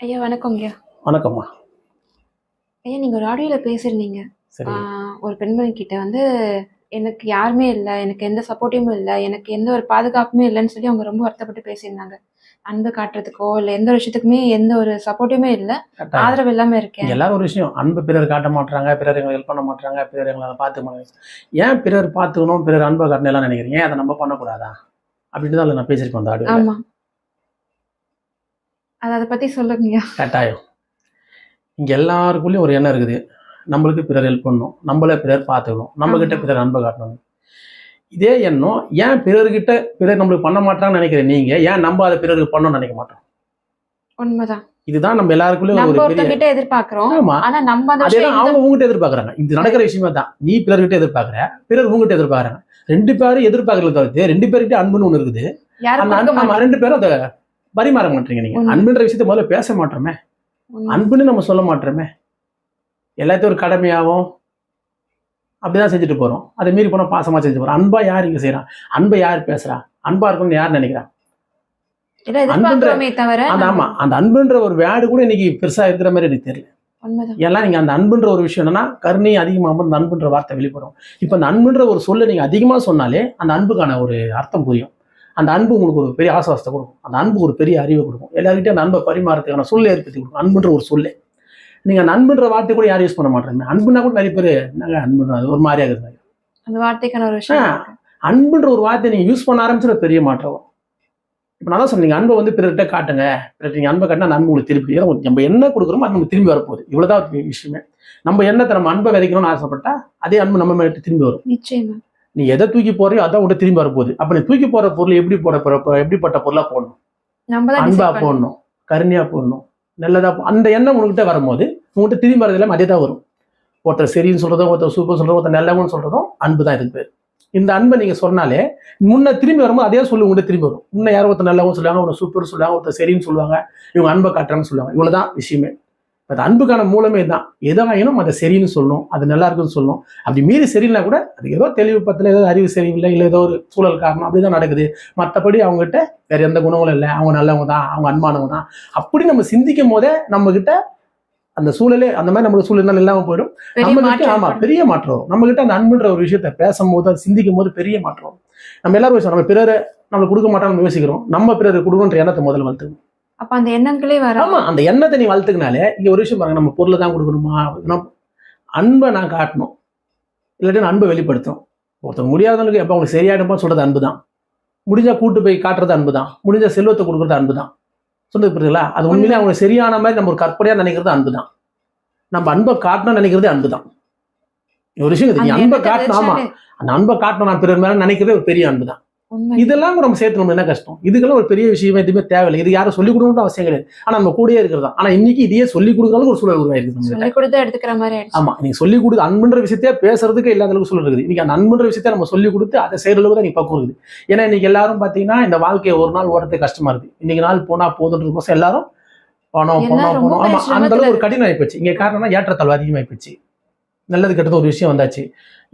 ஐயா வணக்கம் ஐயா. வணக்கம்மா. ஐயா நீங்க ஒரு ஆடியோல பேசியிருந்தீங்க. ஒரு பெண்மணி கிட்ட வந்து எனக்கு யாருமே இல்லை எனக்கு எந்த சப்போர்ட்டிவும் இல்லை எனக்கு எந்த ஒரு பாதுகாப்புமே இல்லைன்னு சொல்லி அவங்க ரொம்ப வருத்தப்பட்டு பேசியிருந்தாங்க. அன்பு காட்டுறதுக்கோ இல்லை எந்த ஒரு விஷயத்துக்குமே எந்த ஒரு சப்போர்ட்டுமே இல்லை? ஆதரவு இல்லாம இருக்கேன். எல்லாரும் ஒரு விஷயம் அன்பு பிறர் காட்ட மாட்டாங்க பிறர் எங்களை ஹெல்ப் பண்ண மாட்டாங்க பிறர் எங்களை பார்த்துக்க மாட்டாங்க. ஏன் பிறர் பார்த்துக்கணும் பிறர் அன்பை காட்டணும் எல்லாம் நினைக்கிறீங்க? அதை நம்ம பண்ணக்கூடாதா? அப்படின்னு தான் நான் பேசியிருப்பேன் அந்த ஆடியோ அது அதை பத்தி சொல்லுங்கய்யா. கட்டாயம். இங்க எல்லாருக்குள்ளேயும் ஒரு எண்ணம் இருக்குது. நம்மளுக்கு பிறர் ஹெல்ப் பண்ணணும் நம்மள பிறர் பார்த்துக்கணும். நம்ம கிட்ட ஆமா. பிறர் அன்பை காட்டணும். இதே எண்ணம் ஏன் பிறர்கிட்ட பிறர் நம்மளுக்கு பண்ண மாட்டாங்கன்னு நினைக்கிறேன் நீங்க ஏன் நம்ம அதை பிறருக்கு பண்ணணும்னு நினைக்க மாட்டோம்? உண்மைதான். இதுதான் நம்ம எல்லாருக்குள்ளேயும் ஒரு பெரிய எதிர்பார்க்கிறோம். ஆனா நம்ம அவங்க உங்ககிட்ட எதிர்பார்க்கறாங்க. இது நடக்கிற விஷயமே தான் நீ பிறர்கிட்ட எதிர்பார்க்கற பிறர் உங்ககிட்ட எதிர்பார்க்கறாங்க. ரெண்டு பேரும் எதிர்பார்க்கறது தவிர்த்து ரெண்டு பேர்கிட்ட அன்புன்னு ஒண்ணு இருக்குது. ரெண்டு பேரும் அதை பரிமாற மாட்டீங்க நீங்க. அன்புன்ற விஷயத்த முதல்ல பேச மாட்டோமே. அன்புன்னு நம்ம சொல்ல மாட்டோமே. எல்லாத்தையும் ஒரு கடமையாவும் அப்படிதான் செஞ்சுட்டு போறோம். அதை மீறி போனா பாசமா செஞ்சு போறோம். அன்பா யார் இங்க செய்யறா அன்பை யார் பேசுறா? அன்பா இருக்கணும்னு யார் நினைக்கிறா? இதை எதிர்பார்க்கிறோமே தவிர அந்த நம்ம- ஆமா அந்த அன்புன்ற ஒரு வேர்டு கூட இன்னைக்கு பெருசா இருக்கிற மாதிரி எனக்கு தெரியல. எல்லாம் நீங்க அந்த அன்புன்ற ஒரு விஷயம் என்னன்னா கருணை அதிகமாகும் அந்த அன்புன்ற வார்த்தை வெளிப்படும் இப்போ அந்த அன்புன்ற ஒரு சொல்ல நீங்க அதிகமா சொன்னாலே அந்த அன்புக்கான ஒரு அர்த்தம் புரியும். அந்த அன்பு உங்களுக்கு ஒரு பெரிய ஆசுவாசத்தை கொடுக்கும். அந்த அன்பு ஒரு பெரிய அறிவை கொடுக்கும். எல்லாருக்கிட்டையும் அந்த அன்பை பரிமாறத்துக்கான சொல்லை ஏற்படுத்தி கொடுக்கும். அன்புன்ற ஒரு சொல்லே. நீங்க அந்த அன்புன்ற வார்த்தை கூட யாரும் யூஸ் பண்ண மாட்டேங்க. அன்புனா கூட நிறைய பேர் என்னங்க அன்புன்ற அது ஒரு மாதிரியா இருக்குது. அந்த வார்த்தைக்கான ஒரு விஷயம். அன்புன்ற ஒரு வார்த்தை நீங்க யூஸ் பண்ண ஆரம்பிச்சுற பெரிய மாற்றம்? இப்போ நான் தான் சொன்னீங்க அன்பை வந்து பிறர்கிட்ட காட்டுங்க. பிறர் நீங்க அன்பை காட்டினா அன்பு உங்களுக்கு திருப்பி நம்ம என்ன கொடுக்குறோமோ அது நமக்கு திரும்பி வரப்போகுது. இவ்வளவுதான் ஒரு விஷயமே. நம்ம எண்ணத்தை நம்ம அன்பை விதைக்கணும்னு ஆசைப்பட்டா அதே அன்பு நம்ம மேல திரும்பி வரும். நிச்சயமா. நீ எதை தூக்கி போறியோ அதான் உட திரும்பி வரப்போகுது. அப்ப நீ தூக்கி போற பொருள் எப்படி போட போற எப்படிப்பட்ட பொருளா போடணும்? அன்பா. போடணும் கருணையா போடணும் நல்லதா அந்த எண்ணம் உங்ககிட்ட வரும்போது உங்ககிட்ட திரும்பி வரது எல்லாம் அதே தான் வரும். ஒருத்தர் சரின்னு சொல்றதும் ஒருத்தர் சூப்பர் சொல்றதும் ஒருத்தர் நல்லவன்னு சொல்றதும் அன்பு தான் இதுக்கு பேர். இந்த அன்பை நீங்க சொன்னாலே முன்ன திரும்பி வரும்போது அதே சொல்லு உங்கள்கிட்ட திரும்பி வரும். முன்ன யாரோ ஒருத்தர் நல்லவங்க சொல்லுவாங்க ஒருத்தர் சூப்பர் சொல்லுவாங்க ஒருத்தர் சரின்னு சொல்லுவாங்க இவங்க அன்பை காட்டுறாங்கன்னு சொல்லுவாங்க. இவ்வளவுதான் விஷயமே. அது அன்புக்கான மூலமே தான். எதாயினும் அதை சரின்னு சொல்லணும் அது நல்லா இருக்குன்னு சொல்லணும். அப்படி மீறி சரியில்லைனா கூட அது ஏதோ தெளிவு பத்தில் ஏதோ அறிவு சரியில்லை இல்லை ஏதோ ஒரு சூழல் காரணம் அப்படிதான் நடக்குது. மற்றபடி அவங்ககிட்ட வேற எந்த குணங்களும் இல்லை. அவங்க நல்லவங்க தான் அவங்க அன்பானவங்க தான். அப்படி நம்ம சிந்திக்கும் போதே நம்ம கிட்ட அந்த சூழலே அந்த மாதிரி நம்மளுக்கு சூழல் இல்லாம போயிடும். பெரிய நம்ம கிட்ட மாற்றம் ஆமா. பெரிய மாற்றம் நம்ம கிட்ட அந்த அன்புன்ற ஒரு விஷயத்த பேசும்போது அது சிந்திக்கும் போது பெரிய மாற்றம் நம்ம எல்லாரும் நம்ம பிறரை நம்மளுக்கு கொடுக்க மாட்டாங்கன்னு யோசிக்கிறோம். நம்ம பிறருக்கு கொடுக்கணுன்ற எண்ணத்தை முதல்ல வளர்த்துக்கணும். அப்ப அந்த எண்ணங்களே வர ஆமா அந்த எண்ணத்தை நீ வளர்த்துக்கினாலே இங்க ஒரு விஷயம் பாருங்க நம்ம பொருளை தான் கொடுக்கணுமா? அன்பை நான் காட்டணும். இல்லாட்டி நான் அன்பை வெளிப்படுத்தணும். ஒருத்தவங்க முடியாதவங்களுக்கு எப்போ அவங்களுக்கு சரியாயிடுமா சொல்றது அன்பு தான் முடிஞ்சா கூட்டு போய் காட்டுறது அன்பு தான் முடிஞ்ச செல்வத்தை கொடுக்கறது அன்பு தான் சொன்னது புரியுதுங்களா? அது உண்மையிலே அவங்க சரியான மாதிரி நம்ம ஒரு கற்பனையா நினைக்கிறது அன்பு தான் நம்ம அன்பை காட்டணும்னு நினைக்கிறது அன்பு தான் ஒரு விஷயம் அன்பை காட்டணும் ஆமா. அந்த அன்பை காட்டணும் நான் பிறர் மேல நினைக்கிறதே ஒரு பெரிய அன்பு தான் இதெல்லாம் நம்ம சேர்த்து நம்ம என்ன கஷ்டம்? இதுக்கெல்லாம் ஒரு பெரிய விஷயமே எதுவுமே தேவையில்லை. இது யாரும் சொல்லிக் கொடுக்கணும்னு அவசியம் கிடையாது. ஆனா நம்ம கூடயே இருக்கிறதா? ஆனா இன்னைக்கு இதையே சொல்லிக் கொடுக்கறதுக்கு ஒரு சூழல் உருவாயிருக்கு எடுத்துக்கிற மாதிரி ஆமா. நீங்க சொல்லிக் கொடுத்து அன்புன்ற விஷயத்தையே பேசுறதுக்கு இல்லாத அளவுக்கு சூழல் இருக்குது. இன்னைக்கு அந்த அன்புன்ற விஷயத்தை நம்ம சொல்லிக் கொடுத்து அதை செய்யற அளவுக்கு தான் நீ பக்குவம் இருக்குது. ஏன்னா இன்னைக்கு எல்லாரும் பாத்தீங்கன்னா இந்த வாழ்க்கையை ஒரு நாள் ஓடுறது கஷ்டமா இருக்கு. இன்னைக்கு நாள் போனா போதுன்றதுக்கோசம் எல்லாரும் பணம் பணம் பணம். ஆமா அந்த அளவுக்கு ஒரு கடினம் ஆயிப்போச்சு. இங்க காரணம்னா ஏற்றத்தாழ்வு அதிகமாகி போச்சு நல்லது கெட்டது ஒரு விஷயம் வந்தாச்சு.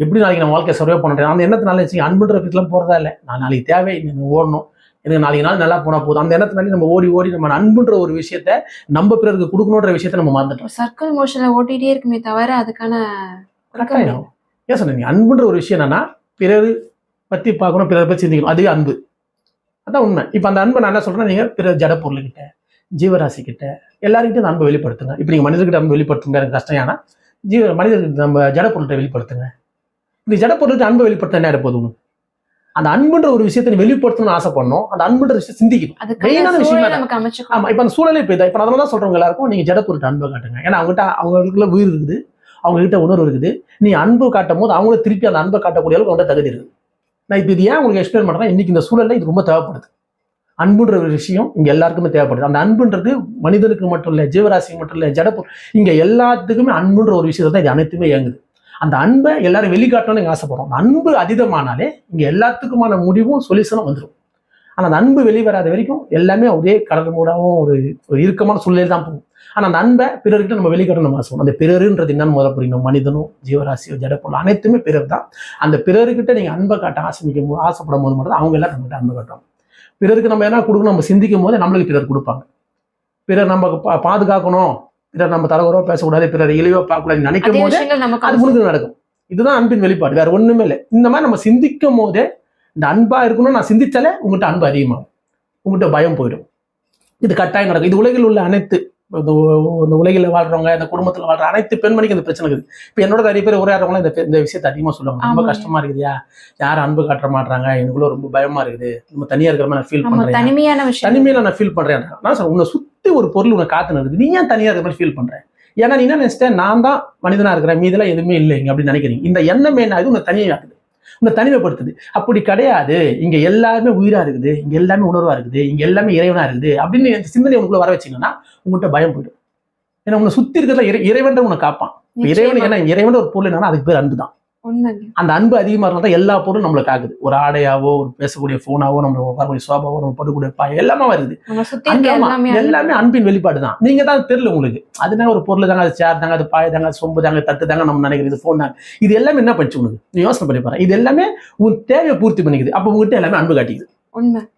எப்படி நாளைக்கு நம்ம வாழ்க்கை சர்வே பண்ணுறேன் அந்த எண்ணத்தினால வச்சு அன்புன்ற வீட்டுலாம் போறதா இல்லை. நான் நாளைக்கு தேவை எனக்கு ஓடணும். எனக்கு நாளைக்கு நாள் நல்லா போனா போதும். அந்த எண்ணத்தினாலே நம்ம ஓடி ஓடி நம்ம அன்புன்ற ஒரு விஷயத்த நம்ம பிறருக்கு கொடுக்கணுன்ற விஷயத்த நம்ம மறந்துட்டோம். சர்க்கிள் மோஷன்ல ஓட்டிட்டே இருக்குமே தவிர அதுக்கான கட்டாயம். ஏன் சொன்னீங்க அன்புன்ற ஒரு விஷயம் என்னன்னா பிறர் பத்தி பார்க்கணும் பிறர் பத்தி சிந்திக்கணும். அதுவே அன்பு. அதான் உண்மை. இப்போ அந்த அன்பை நான் என்ன சொல்றேன் நீங்க பிற ஜட பொருள்கிட்ட ஜீவராசி கிட்ட எல்லாருக்கிட்டும் அந்த அன்பை வெளிப்படுத்துங்க. இப்போ நீங்க மனிதர்கிட்ட அன்பு வெளிப்படுத்துங்க எனக்கு கஷ்டம். ஏன்னா ஜீவ மனிதர்கிட்ட நம்ம ஜட பொருள்கிட்ட வெளிப்படுத்துங்க. இந்த ஜட பொருள்கிட்ட அன்பை வெளிப்படுத்த என்ன உனக்கு அந்த அன்புன்ற ஒரு விஷயத்தை நீ வெளிப்படுத்தணும்னு ஆசைப்படணும். அந்த அன்புன்ற விஷயத்தை சிந்திக்கணும். மெயினான விஷயம் ஆமா இப்போ அந்த சூழலே இப்போ இப்போ அதனால தான் சொல்றவங்க எல்லாருக்கும் நீங்க ஜட பொருள்கிட்ட அன்பை காட்டுங்க. ஏன்னா அவங்ககிட்ட அவங்களுக்குள்ள உயிர் இருக்குது. அவங்க கிட்ட உணர்வு இருக்குது. நீ அன்பு காட்டும் போது அவங்கள திருப்பி அந்த அன்பை காட்டக்கூடிய அளவுக்கு அவங்கள்ட்ட தகுதி இருக்குது நான் இப்போ இது ஏன் உங்களுக்கு எக்ஸ்பிளைன் பண்றேன் இன்னைக்கு இந்த சூழல்ல இது ரொம்ப தேவைப்படுது. அன்புன்ற ஒரு விஷயம் இங்கே எல்லாருக்குமே தேவைப்படுது. அந்த அன்புன்றது மனிதனுக்கு மட்டும் இல்லை ஜீவராசிக்கு மட்டும் இல்லை ஜடப்பு இங்கே எல்லாத்துக்குமே அன்புன்ற ஒரு விஷயத்தை தான் இது அனைத்துமே இயங்குது. அந்த அன்பை எல்லாரும் வெளிக்காட்டணும்னு எங்கள் ஆசைப்படுறோம். அந்த அன்பு அதிகமானாலே இங்கே எல்லாத்துக்குமான முடிவும் சொல்யூஷனும் வந்துடும் ஆனால் அந்த அன்பு வெளிவராத வரைக்கும் எல்லாமே ஒரே கடல் மூடாவும் ஒரு ஒரு இறுக்கமான சூழ்நிலை தான் போகும். ஆனால் அந்த அன்பை பிறர்கிட்ட நம்ம வெளிக்காட்டணும் நம்ம ஆசைப்படும் அந்த பிறருன்றது என்னன்னு முதல்ல புரியணும். மனிதனும் ஜீவராசியோ ஜடப்பொருள் அனைத்துமே பிறர் தான். அந்த பிறர்கிட்ட நீங்கள் அன்பை காட்ட ஆசைமிக்கும் போது ஆசைப்படும் போது மட்டும் தான் அவங்க எல்லாம் நம்மகிட்ட அன்பை காட்டுறோம் பிறருக்கு நம்ம என்ன கொடுக்கணும்? நம்ம சிந்திக்கும் போது நம்மளுக்கு பிறர் கொடுப்பாங்க. பிறர் நம்ம பா- பாதுகாக்கணும். பிறர் நம்ம தரகுறவா பேசக்கூடாது பிறர் இழிவா பார்க்கக்கூடாது நினைக்கும் போதே அது முழுக்க நடக்கும். இதுதான் அன்பின் வெளிப்பாடு. வேற ஒண்ணுமே இல்லை. இந்த மாதிரி நம்ம சிந்திக்கும் போதே இந்த அன்பா இருக்கணும் நான் சிந்திச்சாலே உங்கள்கிட்ட அன்பு அதிகமாகும். உங்கள்கிட்ட பயம் போயிடும். இது கட்டாயம் நடக்கும். இது உலகில் உள்ள அனைத்து இந்த இந்த உலகில் வாழ்றவங்க இந்த குடும்பத்தில் வாழ்ற அனைத்து பெண்மணிக்கு இந்த பிரச்சனை இருக்குது. இப்போ என்னோட நிறைய பேர் உரையாடுறவங்க இந்த இந்த விஷயத்தை அதிகமாக சொல்லுவாங்க. ரொம்ப. கஷ்டமா இருக்குதுயா? யாரும் அன்பு காட்ட மாட்டாங்க எனக்குள்ள ரொம்ப பயமா இருக்குது. நம்ம தனியா இருக்கிற மாதிரி நான் ஃபீல் ஆமா பண்றேன். தனிமையான விஷயம். தனிமையில நான் ஃபீல் பண்றேன். நான் சார் உன்னை சுத்தி ஒரு பொருள் உன்னை காத்து இருக்குது. நீ ஏன் தனியா இருக்கிற மாதிரி ஃபீல் பண்ற? ஏன்னா நீ என்ன நினைச்சிட்டேன் நான் தான் மனிதனா இருக்கிறேன். மீதெல்லாம் எதுவுமே இல்லைங்க அப்படின்னு நினைக்கிறீங்க. இந்த எண்ணமே என்ன இது உன்னை தனியாக்குது. உன்னை தனிமைப்படுத்துது. அப்படி கிடையாது. இங்க எல்லாருமே உயிரா இருக்குது. இங்க எல்லாமே உணர்வா இருக்குது. இங்க எல்லாமே இறைவனா இருக்குது. அப்படின்னு சிந்தனை உங்களுக்குள்ள வர வச்சீங்கன்னா உங்கள்கிட்ட பயம் போயிடும். ஏன்னா உன்னை சுத்தி இருக்கிறதுல இறை இறைவன் உன்னை காப்பான். இறைவன். ஏன்னா இறைவன் ஒரு பொருள் என்னன்னா அதுக்கு பேர் அன்பு தான் அந்த அன்பு அதிகமாக இருந்தால் தான் எல்லா பொருளும் நம்மளை காக்குது. ஒரு ஆடையாவோ ஒரு பேசக்கூடிய ஃபோனாவோ நம்ம வரக்கூடிய சோபாவோ நம்ம போடக்கூடிய பாய் எல்லாமே வருது. எல்லாமே அன்பின் வெளிப்பாடு தான். நீங்க தான் தெரியல உங்களுக்கு. அதனால ஒரு பொருள் தாங்க அது சேர் தாங்க அது பாய் தாங்க அது சொம்பு தாங்க தட்டு தாங்க நம்ம நினைக்கிறது ஃபோன் தாங்க. இது எல்லாமே என்ன பண்ணிச்சு உனக்கு? நீ யோசனை பண்ணி பாரு. இது எல்லாமே உன் தேவையை பூர்த்தி பண்ணிக்குது. அப்போ உங்ககிட்ட எல்லாமே அன்பு காட்டிக்குது.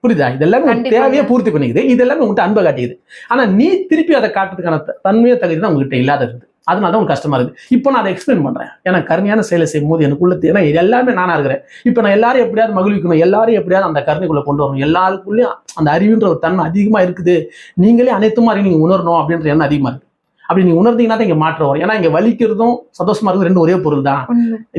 புரியுதா? இது எல்லாமே உன் கண்டிப்பாங்க. தேவையை பூர்த்தி பண்ணிக்குது. இது எல்லாமே உங்ககிட்ட அன்பை காட்டிக்குது. ஆனா நீ திருப்பி அதை காட்டுறதுக்கான தன்மையை தகுதி தான் உங்ககிட்ட இல்லாத இருக்குது அதனால தான் உனக்கு கஷ்டமா இருக்குது. இப்போ நான் அதை எக்ஸ்பிளைன் பண்றேன். ஏன்னா கருணையான செயலை செய்யும் போது எனக்குள்ள தே- ஏன்னா இது எல்லாமே நானா இருக்கிறேன். இப்போ நான் எல்லாரும் எப்படியாவது மகிழ்விக்கணும் எல்லாரும் எப்படியாவது அந்த கருணைக்குள்ள கொண்டு வரணும். எல்லாருக்குள்ளேயும் அந்த அறிவுன்ற ஒரு தன்மை அதிகமா இருக்குது. நீங்களே அனைத்துமா இருக்கு நீங்க உணரணும் அப்படின்ற எண்ணம் அதிகமா இருக்கு. அப்படி நீங்க உணர்ந்தீங்கன்னா இங்க மாற்றம் வரும். ஏன்னா இங்க வலிக்கிறதும் சந்தோஷமா இருக்கிறது ரெண்டும் ஒரே பொருள் தான்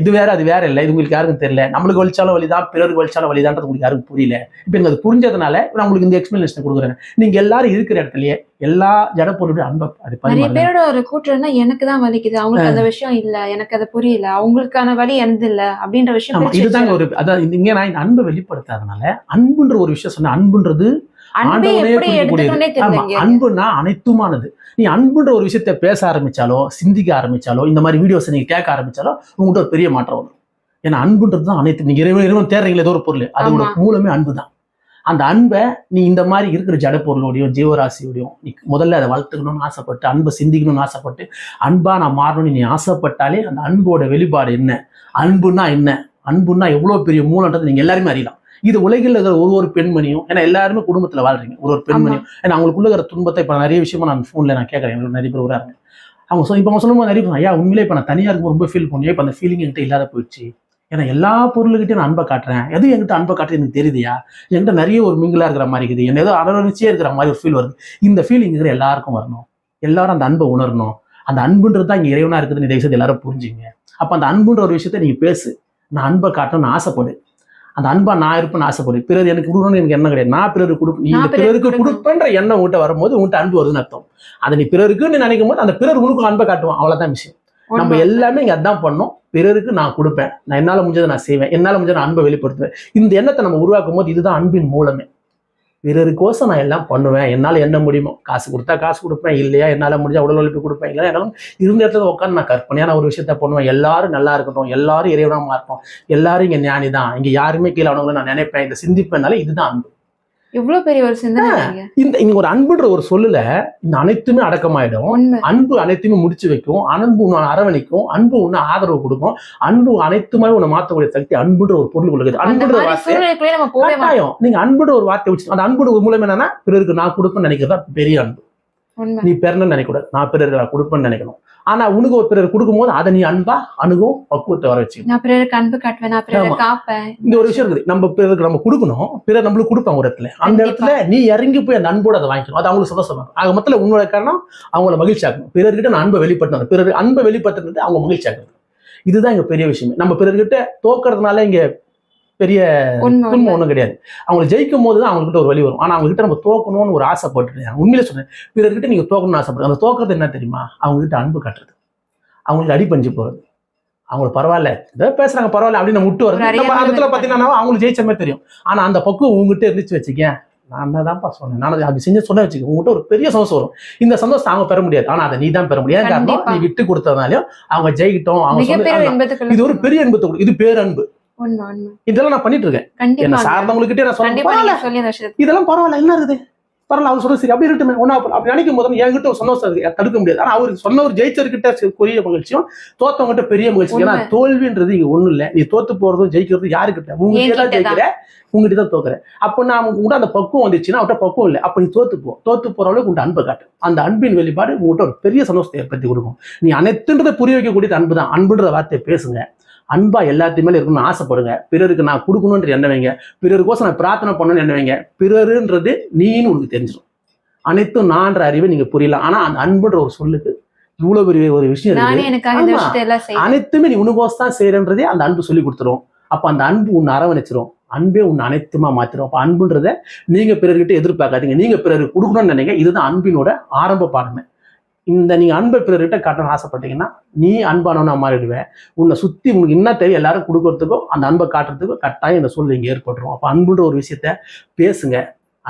இது வேற அது வேற இல்லை. இது உங்களுக்கு யாருக்கும் தெரியல. நம்மளுக்கு வலிச்சாலும் வலிதான் பிறருக்கு வலிச்சாலும் வலிதான்றது உங்களுக்கு யாருக்கும் புரியல. இப்போ எனக்கு அது புரிஞ்சதுனால நான் உங்களுக்கு இந்த எக்ஸ்பிளனேஷன் கொடுக்குறேன். நீங்க எல்லாரும் இருக்கிற இடத்துலயே எல்லா ஜட பொருளுடைய அன்பை அது நிறைய பேரோட ஒரு என்ன எனக்கு தான் வலிக்குது. அவங்களுக்கு அந்த விஷயம் இல்ல. எனக்கு அது புரியல. அவங்களுக்கான வலி எனது இல்ல. அப்படின்ற விஷயம் இதுதாங்க. ஒரு அதான் இங்க நான் இந்த அன்பை வெளிப்படுத்தாதனால அன்புன்ற ஒரு விஷயம் சொன்னேன் அன்புன்றது அன்புனா அனைத்துமானது. நீ அன்புன்ற ஒரு விஷயத்த பேச ஆரம்பிச்சாலோ சிந்திக்க ஆரம்பிச்சாலோ இந்த மாதிரி வீடியோஸ் நீங்க கேட்க ஆரம்பிச்சாலோ உங்கள்கிட்ட ஒரு பெரிய மாற்றம் வரும். ஏன்னா அன்புன்றது தான் அனைத்து நீங்க இறைவன் இறைவன் தேடுறீங்களே ஏதோ ஒரு பொருள். அதோட. மூலமே அன்பு தான். அந்த அன்பை நீ இந்த மாதிரி இருக்கிற ஜட பொருளோடையும் ஜீவராசியோடையும் நீ முதல்ல அதை வளர்த்துக்கணும்னு ஆசைப்பட்டு அன்பை சிந்திக்கணும்னு ஆசைப்பட்டு அன்பா நான் மாறணும்னு நீ ஆசைப்பட்டாலே அந்த அன்போட வெளிப்பாடு என்ன? அன்புனா என்ன? அன்புனா எவ்வளவு பெரிய மூலன்றது நீங்க எல்லாருமே அறியலாம். இது உலகில் இருக்கிற ஒரு ஒரு பெண்மணியும் ஏன்னா எல்லாருமே குடும்பத்துல வாழ்றீங்க. ஒரு ஒரு பெண்மணியும் ஏன்னா அவங்களுக்குள்ள இருக்கிற துன்பத்தை இப்போ நிறைய விஷயமா நான் ஃபோனில் நான் கேட்குறேன். நிறைய பேர் வராங்க அவங்க சொல் இப்போ அவங்க சொல்லும்போது நிறைய பேர் ஐயா உண்மையிலே இப்போ நான் தனியாக இருக்கும் ரொம்ப ஃபீல் பண்ணுவேன் இப்போ அந்த ஃபீலிங் என்கிட்ட இல்லாத போயிடுச்சு? ஏன்னா எல்லா பொருள்கிட்டையும் நான் அன்பை காட்டுறேன். எது என்கிட்ட அன்பை காட்டுறது எனக்கு தெரியுதுயா? என்கிட்ட நிறைய ஒரு மிங்கிலாக இருக்கிற மாதிரி இருக்குது. என்ன ஏதோ அரவணைச்சியே இருக்கிற மாதிரி ஒரு ஃபீல் வருது. இந்த ஃபீலிங் இருக்கிற எல்லாருக்கும் வரணும். எல்லாரும் அந்த அன்பை உணரணும். அந்த அன்புன்றது தான் இங்கே இறைவனா இருக்குதுன்னு தயவு செய்து எல்லாரும் புரிஞ்சுங்க. அப்போ அந்த அன்புன்ற ஒரு விஷயத்தை நீங்கள் பேசு. நான் அன்பை காட்டணும்னு ஆசைப்படு. அந்த அன்பா நான் இருப்பேன்னு ஆசைப்படு பிறர் எனக்கு கொடுக்கணும்னு எனக்கு எண்ணம் கிடையாது. நான் பிறருக்கு கொடுப்பேன் நீ பிறருக்கு. கொடுப்பேன்ற எண்ணம் உங்கள்கிட்ட வரும்போது உங்கள்கிட்ட அன்பு வருதுன்னு அர்த்தம். அதை நீ பிறருக்கு நீ நினைக்கும் போது அந்த பிறர் உனக்கு அன்பை காட்டுவான். அவ்வளவுதான் விஷயம். நம்ம. எல்லாமே இங்க அதான் பண்ணோம். பிறருக்கு நான் கொடுப்பேன். நான் என்னால முடிஞ்சதை நான் செய்வேன். என்னால முடிஞ்சதை நான் அன்பை வெளிப்படுத்துவேன். இந்த எண்ணத்தை நம்ம உருவாக்கும் போது இதுதான் அன்பின் மூலமே. பிறருக்கோசம் நான் எல்லாம் பண்ணுவேன். என்னால் என்ன முடியுமோ காசு கொடுத்தா காசு கொடுப்பேன். இல்லையா என்னால் முடிஞ்சா உடல் உழைப்பு கொடுப்பேன். இல்லையா என்னால இருந்த இடத்துல உட்காந்து நான் கற்பனையான ஒரு விஷயத்த பண்ணுவேன். எல்லாரும் நல்லா இருக்கட்டும். எல்லாரும் இறைவனமாக இருப்போம் எல்லாரும் இங்கே ஞானி தான் இங்கே யாருமே கீழே ஆனவங்களை நான் நினைப்பேன். இந்த சிந்திப்பேனால இதுதான் அன்பு. எவ்வளவு பெரிய ஒரு சிந்தனை. இந்த இங்க ஒரு அன்புன்ற ஒரு சொல்லுல இந்த அனைத்துமே அடக்கமாயிடும். அன்பு அனைத்தையுமே முடிச்சு வைக்கும். அன்பு உன்னை அரவணைக்கும். அன்பு உன்னை ஆதரவு கொடுக்கும். அன்பு அனைத்துமே உன்னை மாற்றக்கூடிய சக்தி அன்புன்ற ஒரு பொருள் உள்ளது. அந்த அன்புன்ற வார்த்தை கட்டாயம். நீங்க அன்புன்ற ஒரு வார்த்தை வச்சு அந்த அன்புட ஒரு மூலம் என்னன்னா பிறருக்கு நான் கொடுப்பேன்னு நினைக்கிறதா பெரிய அன்பு. நீ பெறணும்னு நினைக்கக்கூடாது. நான் பிறருக்கு நான் கொடுப்பேன்னு நினைக்கணும். ஆனா உனக்கு ஒரு பிறர் கொடுக்கும்போது அதை நீ அன்பா அணுகும் பக்குவத்தை வர வச்சுக்கணும். நான் பிறருக்கு அன்பு காட்டுவேன் நான். காப்பேன். இந்த ஒரு விஷயம் இருக்குது. நம்ம பிறருக்கு நம்ம கொடுக்கணும் பிறர் நம்மளுக்கு கொடுப்பாங்க ஒரு இடத்துல. அந்த. இடத்துல நீ இறங்கி போய் அந்த அன்போட அதை வாங்கிக்கணும். அது அவங்களுக்கு சந்தோஷமா ஆக மொத்தத்தில் உன்னோட காரணம் அவங்கள மகிழ்ச்சி ஆக்கணும். பிறர்கிட்ட நான் அன்பை வெளிப்படுத்தணும். பிறர் அன்பை வெளிப்படுத்துறது அவங்க மகிழ்ச்சி ஆக்குறது. இதுதான் இங்க பெரிய விஷயம். நம்ம பிறர்கிட்ட தோக்கறதுனால இங்க பெரிய உண்மை ஒன்றும் கிடையாது அவங்களை ஜெயிக்கும் போது தான் அவங்ககிட்ட ஒரு வழி வரும். ஆனா அவங்க கிட்ட நம்ம தோக்கணும்னு ஒரு ஆசைப்பட்டு உண்மையிலே சொல்றேன். பிறர்கிட்ட நீங்க தோக்கணும்னு ஆசைப்படுறது அந்த தோக்கிறது என்ன தெரியுமா? அவங்க கிட்ட அன்பு காட்டுறது. அவங்களுக்கு அடிபஞ்சு போறது. அவங்களுக்கு பரவாயில்ல. ஏதோ பேசுறாங்க பரவாயில்ல அப்படின்னு நம்ம விட்டு வருது நம்ம இடத்துல. பார்த்தீங்கன்னா அவங்களுக்கு ஜெயிச்ச மாதிரி தெரியும். ஆனா அந்த பக்குவம் உங்ககிட்ட இருந்துச்சு வச்சுக்கேன். நான் தான்ப்பா சொன்னேன்? நான் அது செஞ்சு சொன்ன வச்சுக்க உங்ககிட்ட ஒரு பெரிய சந்தோஷம் வரும். இந்த சந்தோஷத்தை அவங்க பெற முடியாது. ஆனா அதை நீ தான் பெற முடியாது. காரணம். நீ விட்டு கொடுத்ததுனாலையும் அவங்க ஜெயிக்கிட்டோம் அவங்க இது ஒரு பெரிய அன்பத்தை இது பேரன்பு. இதெல்லாம் நான் பண்ணிட்டு இருக்கேன் என்ன சார்ந்தவங்ககிட்டே நான் சொல்ல இதெல்லாம் பரவாயில்ல. என்ன இருக்குது? பரவாயில்ல அவர் சொல்றது சரி. அப்படி இருக்கட்டுமே. ஒன்றா அப்படி நினைக்கும் போது என்கிட்ட ஒரு சந்தோஷம் இருக்கு தடுக்க முடியாது. ஆனால் அவருக்கு சொன்னவர் ஜெயிச்சர்கிட்ட சி- பெரிய மகிழ்ச்சியும் தோத்தவங்ககிட்ட பெரிய மகிழ்ச்சி ஏன்னா. தோல்வின்றது இங்க ஒண்ணும் இல்லை. நீ தோத்து போறதும் ஜெயிக்கிறதும் யாருக்கிட்ட? உங்ககிட்ட தான். ஜெயிக்கிற. உங்ககிட்ட தான் தோக்குற. அப்போ நான் உங்ககிட்ட அந்த பக்குவம் வந்துச்சுன்னா அவட்ட பக்குவம் இல்லை. அப்போ நீ தோத்து போ. தோத்து போற அளவுக்கு உங்க அன்பை காட்டு. அந்த அன்பின் வெளிப்பாடு உங்ககிட்ட ஒரு பெரிய சந்தோஷத்தை ஏற்படுத்தி கொடுக்கும். நீ அனைத்துன்றதை புரிய வைக்கக்கூடியது அன்பு தான் அன்புன்ற வார்த்தையை பேசுங்க. அன்பா எல்லாத்தையுமே இருக்கணும்னு ஆசைப்படுங்க. பிறருக்கு நான் கொடுக்கணுன்ற எண்ணம் வைங்க பிறருக்கோசம் நான் பிரார்த்தனை பண்ணணும்னு எண்ணம் வைங்க பிறருன்றது நீன்னு உனக்கு தெரிஞ்சிடும். அனைத்தும் நான்ற அறிவை நீங்க புரியலாம். ஆனா அந்த அன்புன்ற ஒரு சொல்லுக்கு இவ்வளவு பெரிய ஒரு விஷயம் அனைத்துமே நீ உனக்கோசம் தான் செய்யறன்றதே அந்த அன்பு சொல்லி கொடுத்துரும். அப்ப அந்த அன்பு உன்னை அரவணைச்சிரும். அன்பே உன்னை அனைத்துமா மாத்திரும். அப்ப அன்புன்றத நீங்க பிறர்கிட்ட எதிர்பார்க்காதீங்க. நீங்க பிறருக்கு கொடுக்கணும்னு நினைங்க. இதுதான் அன்பினோட ஆரம்ப பாடமே. இந்த நீங்க அன்பை பிறர்கிட்ட காட்டணும்னு ஆசைப்பட்டீங்கன்னா நீ அன்பானவனா மாறிடுவேன் உன்னை சுத்தி உனக்கு என்ன தேவை எல்லாரும் கொடுக்கறதுக்கோ அந்த அன்பை காட்டுறதுக்கோ கட்டாயம் இந்த சூழ்நிலை இங்கே ஏற்பட்டுரும். அப்ப அன்புன்ற ஒரு விஷயத்த பேசுங்க.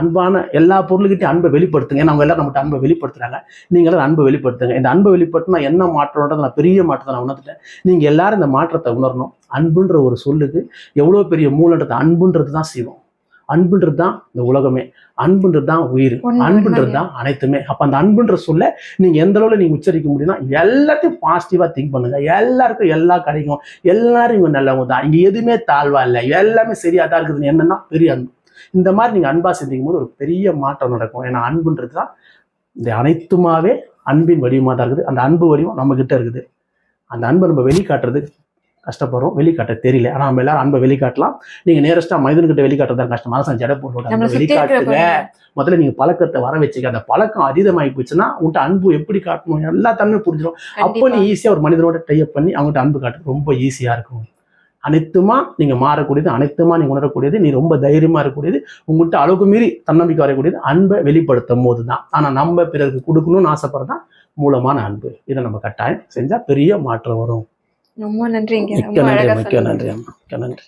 அன்பான எல்லா பொருளுக்கிட்டையும் அன்பை வெளிப்படுத்துங்க. ஏன்னா அவங்க எல்லாரும் நம்மகிட்ட அன்பை வெளிப்படுத்துறாங்க. நீங்களும் அன்பை வெளிப்படுத்துங்க. இந்த அன்பை வெளிப்படுத்தினா என்ன மாற்றம்ன்றது நான் பெரிய மாற்றத்தை நான் உணர்ந்துட்டேன். நீங்கள் எல்லாரும் இந்த மாற்றத்தை உணரணும். அன்புன்ற ஒரு சொல்லுக்கு எவ்வளோ பெரிய மூலன்றது அன்புன்றது தான் செய்வோம். அன்புன்றது தான் இந்த உலகமே. அன்புன்றது தான் உயிர் அன்புன்றது. தான் அனைத்துமே. அப்ப அந்த அன்புன்ற சொல்ல நீங்க எந்த அளவுல நீங்க உச்சரிக்க முடியும்னா எல்லாத்தையும் பாசிட்டிவா திங்க் பண்ணுங்க. எல்லாருக்கும் எல்லாம் கிடைக்கும் எல்லாரும் இவங்க நல்லவங்க தான். இங்க எதுவுமே தாழ்வா இல்லை. எல்லாமே சரியா தான் இருக்குதுன்னு என்னன்னா பெரிய அன்பு. இந்த மாதிரி நீங்க அன்பா சிந்திக்கும் போது ஒரு பெரிய மாற்றம் நடக்கும். ஏன்னா அன்புன்றது தான் இந்த அனைத்துமாவே அன்பின் வடிவமா தான் இருக்குது. அந்த அன்பு வடிவம் நம்ம கிட்ட இருக்குது. அந்த அன்பை நம்ம வெளிக்காட்டுறது கஷ்டப்படுறோம். வெளிக்காட்ட தெரியல. ஆனா நம்ம எல்லாரும் அன்பை வெளிக்காட்டலாம். நீங்க நேரஸ்டா மனிதன்கிட்ட வெளிக்காட்டுறது தான் கஷ்டம். மனசன் ஜட போட்டு வெளிக்காட்டுங்க முதல்ல நீங்க பழக்கத்தை வர வச்சுக்க. அந்த பழக்கம் அதிகமாகி போச்சுன்னா உன்கிட்ட அன்பு எப்படி காட்டணும்? எல்லா தன்மை புரிஞ்சிடும் அப்போ நீ கண்டிப்பா. ஈஸியா ஒரு மனிதனோட டைப் பண்ணி அவங்ககிட்ட அன்பு காட்டுறது ரொம்ப ஈஸியா இருக்கும். அனைத்துமா நீங்க மாறக்கூடியது அனைத்துமா நீங்க உணரக்கூடியது நீ ரொம்ப தைரியமா இருக்கக்கூடியது உங்கள்கிட்ட அளவுக்கு மீறி தன்னம்பிக்கை வரக்கூடியது அன்பை வெளிப்படுத்தும் போது தான் ஆனா நம்ம பிறருக்கு கொடுக்கணும்னு ஆசைப்படுறதான் மூலமான அன்பு. இதை நம்ம கட்டாயம் செஞ்சா பெரிய மாற்றம் வரும். ரொம்ப நன்றிங்க. மிக்க நன்றி மிக்க நன்றி அம்மா. மிக்க நன்றி.